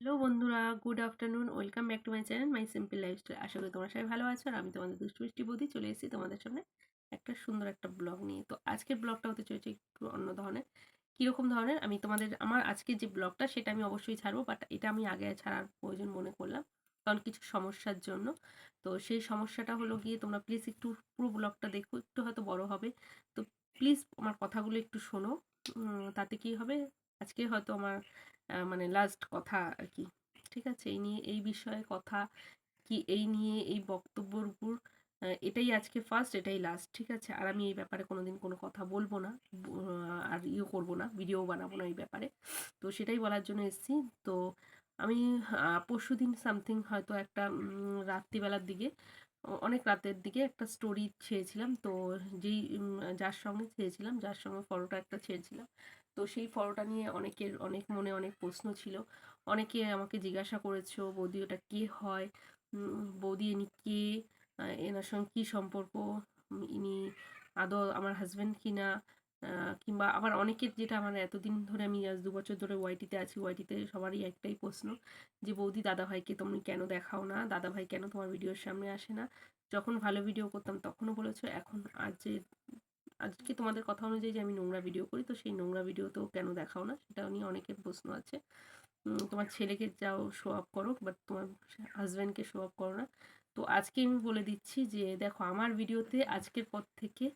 Hello বন্ধুরা, good afternoon, welcome back to my channel, my simple lifestyle. আশা করি তোমরা সবাই ভালো আছো আর আমি তোমাদের দুষ্টু মিষ্টি বৌদি চলে এসেছি তোমাদের সামনে একটা সুন্দর একটা ব্লগ নিয়ে। তো আজকের ব্লগটা হতে চলেছে একটু অন্য ধরনের। কীরকম ধরনের? আমি তোমাদের, আমার আজকে যে ব্লগটা সেটা আমি অবশ্যই ছাড়বো বাট এটা আমি আগে ছাড়ার প্রয়োজন মনে করলাম, কারণ কিছু সমস্যার জন্য। তো সেই সমস্যাটা হলো গিয়ে তোমরা প্লিজ একটু পুরো ব্লগটা দেখো, একটু হয়তো বড় হবে। তো প্লিজ আমার কথাগুলো একটু শোনো তাতে কি হবে? আজকে হয়তো আমার মানে লাস্ট কথা আর কি ঠিক আছে? এই নিয়ে, এই বিষয়ে কথা কি, এই নিয়ে, এই বক্তব্যর উপর এটাই আজকে ফার্স্ট এটাই লাস্ট ঠিক আছে? আর আমি এই ব্যাপারে কোনোদিন কোনো কথা বলব না আর ইয়ে করব না ভিডিও বানাবো না এই ব্যাপারে। তো সেটাই বলার জন্য এসেছি। তো আমি পরশু দিন সামথিং হয়তো একটা রাত্রিবেলার দিকে অনেক রাতের দিকে একটা স্টোরি ছেড়েছিলাম তো যেই যার সঙ্গে ছেড়েছিলাম যার সঙ্গে ফটোটা একটা ছেড়েছিলাম তো সেই ফটোটা নিয়ে অনেকের অনেক মনে অনেক প্রশ্ন ছিল। অনেকে আমাকে জিজ্ঞাসা করেছ, বৌদি, ওটা কে হয়? বৌদি, ইনি কে? এনার সঙ্গে কী সম্পর্ক? ইনি আদৌ আমার হাজব্যান্ড কি না কিংবা আবার অনেকের যেটা আমার এতদিন ধরে আমি আজ দু বছর ধরে ওয়াইটিতে আছি ওয়াইটিতে সবারই একটাই প্রশ্ন যে, বৌদি, দাদাভাইকে তুমি কেন দেখাও না? দাদাভাই কেন তোমার ভিডিওর সামনে আসে না? যখন ভালো ভিডিও করতাম তখনও বলেছ, এখন আজ যে আজকে তোমাদের কথা অনুযায়ী যে আমি নোংরা ভিডিও করি, তো সেই নোংরা ভিডিও তো কেন দেখাও না, সেটা নিয়ে অনেকের প্রশ্ন আছে। তোমার ছেলেকে যাও শো আপ করো বাট তোমার হাজব্যান্ডকে শো আপ করো না। তো আজকে আমি বলে দিচ্ছি যে, দেখো, আমার ভিডিওতে আজকের পর থেকে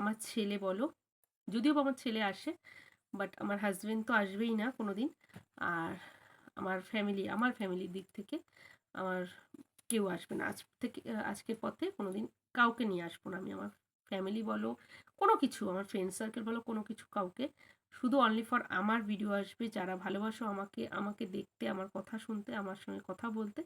আমার ছেলে বলো, যদিও আমার ছেলে আসে বাট আমার হাজব্যান্ড তো আসবেই না কোনো দিন আর আমার ফ্যামিলি আমার ফ্যামিলির দিক থেকে আমার কেউ আসবে না। আজ থেকে, আজকের পথে কোনো দিন কাউকে নিয়ে আসব না আমি, আমার ফ্যামিলি বলো, কোনো কিছু, আমার ফ্রেন্ড সার্কেল বলো, কোনো কিছু কাউকে, শুধু অনলি ফর আমার ভিডিও আসবে, যারা ভালোবাসো আমাকে আমাকে দেখতে, আমার কথা শুনতে, আমার সঙ্গে কথা বলতে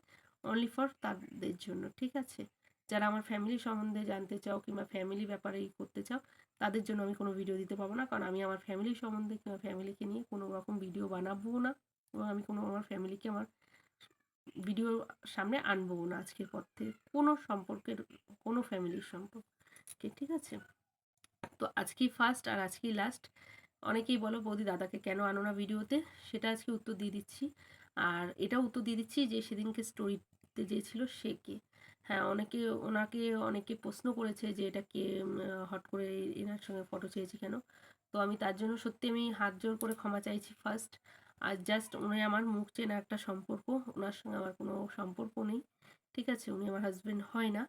অনলি ফর তাদের জন্য, ঠিক আছে? যারা আমার ফ্যামিলি সম্বন্ধে জানতে চাও কিংবা ফ্যামিলি ব্যাপারে ই করতে চাও, তাদের জন্য আমি কোনো ভিডিও দিতে পারব না, কারণ আমি আমার ফ্যামিলি সম্বন্ধে কিংবা ফ্যামিলিকে নিয়ে কোনো রকম ভিডিও বানাবো না, এবং আমি কোনো আমার ফ্যামিলিকে আমার ভিডিও সামনে আনব না আজকের পর থেকে, কোনো সম্পর্কের, কোনো ফ্যামিলির সম্পর্কে। ঠিক আছে? তো আজকেই ফার্স্ট আর আজকেই লাস্ট অনেকেই বলো, বৌদি দাদাকে কেন আনো না ভিডিওতে? সেটা আজকে উত্তর দিয়ে দিচ্ছি। আর এটাও উত্তর দিয়ে দিচ্ছি যে, সেদিনকে স্টোরিতে যে ছিল সে কে? হ্যাঁ অনেকে, ওনাকে অনেকে প্রশ্ন করেছে যে, এটা কে হট করে এনার সঙ্গে ফটো চেয়েছি কেন? তো আমি তার জন্য সত্যি আমি হাত জোর করে ক্ষমা চাইছি ফার্স্ট আর জাস্ট উনি আমার মুখ চেনা একটা সম্পর্ক, ওনার সঙ্গে আমার কোনো সম্পর্ক নেই। ঠিক আছে, উনি আমার হাজব্যান্ড হয় না,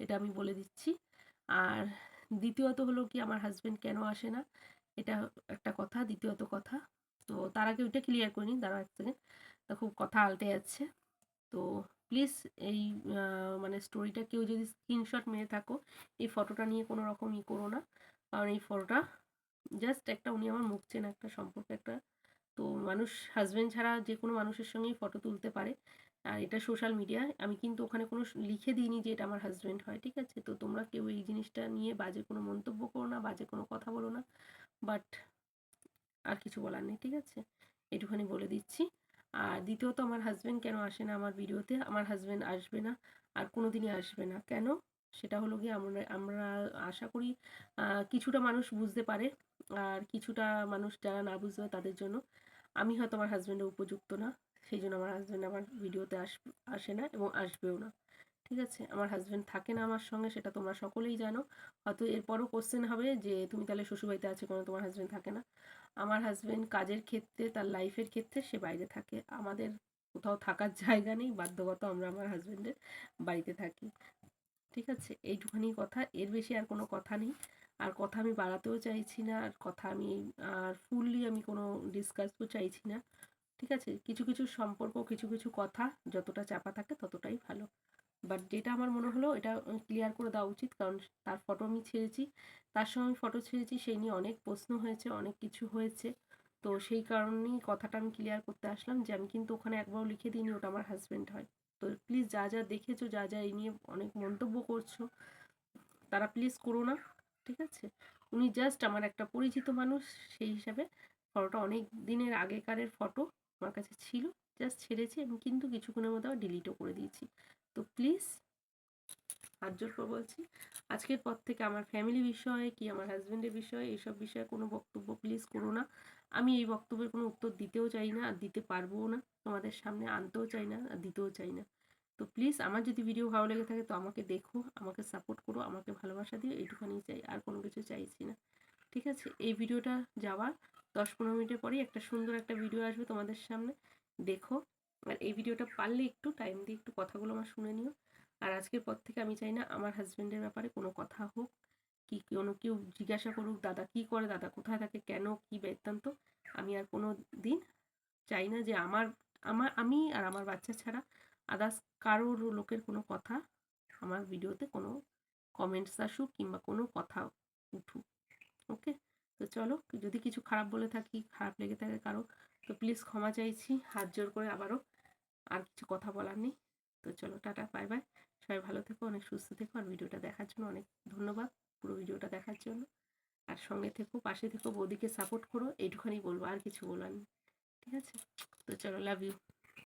এটা আমি বলে দিচ্ছি। আর দ্বিতীয়ত হলো কি আমার হাজব্যান্ড কেন আসে না? এটা একটা কথা, দ্বিতীয়ত কথা। তো তার আগে ওইটা ক্লিয়ার করিনি দাঁড়া এক সেকেন্ড খুব কথা আলটে যাচ্ছে। তো প্লিজ এই মানে স্টোরিটা কেউ যদি স্ক্রিনশট মেরে থাকো, এই ফটোটা নিয়ে কোনো রকম ই করো না। কারণ এই ফটোটা জাস্ট একটা উনি আমার মুখ চেনা একটা সম্পর্ক একটা। তো মানুষ হাজব্যান্ড ছাড়া যে কোনো মানুষের সঙ্গেই ফটো তুলতে পারে। আর এটা সোশ্যাল মিডিয়ায় আমি কিন্তু ওখানে কোনো লিখে দিইনি যে এটা আমার হাজব্যান্ড হয়, ঠিক আছে? তো তোমরা কেউ এই জিনিসটা নিয়ে বাজে কোনো মন্তব্য করো না, বাজে কোনো কথা বলো না বাট আর কিছু বলার নেই, ঠিক আছে? এটুখানি বলে দিচ্ছি। আর দ্বিতীয়ত, আমার হাজব্যান্ড কেন আসে না আমার ভিডিওতে আমার হাজব্যান্ড আসবে না, আর কোনো দিনই আসবে না। কেন? সেটা হলো গিয়ে আমরা আমরা আশা করি কিছুটা মানুষ বুঝতে পারে, আর কিছুটা মানুষ যারা না বুঝবে তাদের জন্য। আমি হয়তো আমার হাজব্যান্ডের উপযুক্ত না। সেই জন্য আমার হাজব্যান্ড আমার ভিডিওতে আস, আসে না এবং আসবেও না। ঠিক আছে? আমার হাজব্যান্ড থাকে না আমার সঙ্গে, সেটা তোমরা সকলেই জানো। হয়তো এরপরও কোশ্চেন হবে যে, তুমি তাহলে শ্বশুরবাড়িতে আছো কেন? তোমার হাজব্যান্ড থাকে না। আমার হাজব্যান্ড কাজের ক্ষেত্রে, তার লাইফের ক্ষেত্রে সে বাইরে থাকে। আমাদের কোথাও থাকার জায়গা নেই, বাধ্যগত আমরা আমার হাজব্যান্ডের বাড়িতে থাকি। ঠিক আছে? এইটুখানি কথা। এর বেশি আর কোনো কথা নেই। আর কথা আমি বাড়াতেও চাইছি না। আর কথা আমি, আর ফুললি আমি কোনো ডিসকাসও চাইছি না। ঠিক আছে? কিছু কিছু সম্পর্ক, কিছু কিছু কথা যতটা চাপা থাকে ততটাই ভালো। বাট যেটা আমার মনে হলো এটা ক্লিয়ার করে দেওয়া উচিত। কারণ তার ফটো আমি ছেড়েছি। তার সঙ্গে আমি ফটো ছেড়েছি সেই নিয়ে অনেক প্রশ্ন হয়েছে, অনেক কিছু হয়েছে। তো সেই কারণেই কথাটা আমি ক্লিয়ার করতে আসলাম যে আমি কিন্তু ওখানে একবারও লিখে দিইনি, ওটা আমার হাজব্যান্ড হয়। তো প্লিজ যা যা দেখেছ, যা যা এই নিয়ে অনেক মন্তব্য করছ, তারা প্লিজ করো না, ঠিক আছে? উনি জাস্ট আমার একটা পরিচিত মানুষ, সেই হিসাবে ফটোটা অনেক দিনের আগেকারের ফটো আমার কাছে ছিল জাস্ট ছেড়েছি আমি কিন্তু কিছুক্ষণের মধ্যে আবার ডিলিটও করে দিয়েছি। তো প্লিজ হাত জোর করে বলছি, আজকের পর থেকে আমার ফ্যামিলি বিষয়ে কি আমার হাজব্যান্ডের বিষয়ে এইসব বিষয়ে কোনো বক্তব্য প্লিজ করো না। আমি এই বক্তব্যের কোনো উত্তর দিতেও চাই না, আর দিতে পারবও না, তোমাদের সামনে আনতেও চাই না, আর দিতেও চাই না। তো প্লিজ আমার যদি ভিডিও ভালো লেগে থাকে তো আমাকে দেখো, আমাকে সাপোর্ট করো, আমাকে ভালোবাসা দিও, এইটুখানি চাই, আর কোনো কিছু চাইছি না। ঠিক আছে, এই ভিডিওটা যাওয়ার দশ পনেরো মিনিটের পরেই একটা সুন্দর একটা ভিডিও আসবে তোমাদের সামনে। দেখো, আর এই ভিডিওটা পারলে একটু টাইম দিয়ে একটু কথাগুলো আমার শুনে নিও। আর আজকের পর থেকে আমি চাই না আমার হাজব্যান্ডের ব্যাপারে কোনো কথা হোক, কি কোনো কেউ জিজ্ঞাসা করুক, দাদা কি করে, দাদা কোথায় থাকে, কেন, কি বৃত্তান্ত, আমি আর কোনো দিন চাই না যে আমার আমার, আমি আর আমার বাচ্চা ছাড়া আদার্স কারোর লোকের কোনো কথা আমার ভিডিওতে কোনো কমেন্টস আসুক কিংবা কোনো কথা উঠুক। চলো, যদি কিছু খারাপ বলে থাকি, খারাপ লেগে থাকে কারও, তো প্লিজ ক্ষমা চাইছি, হাত জোর করে আবারও আর কিছু কথা বলার নেই। তো চলো, টাটা বাই বাই সবাই ভালো থেকো, অনেক সুস্থ থেকো আর ভিডিওটা দেখার জন্য অনেক ধন্যবাদ, পুরো ভিডিওটা দেখার জন্য। আর সঙ্গে থেকো, পাশে থেকো, বৌদিকে সাপোর্ট করো, এইটুখানি বলব, আর কিছু বলার নেই। ঠিক আছে? তো চলো লাভ ইউ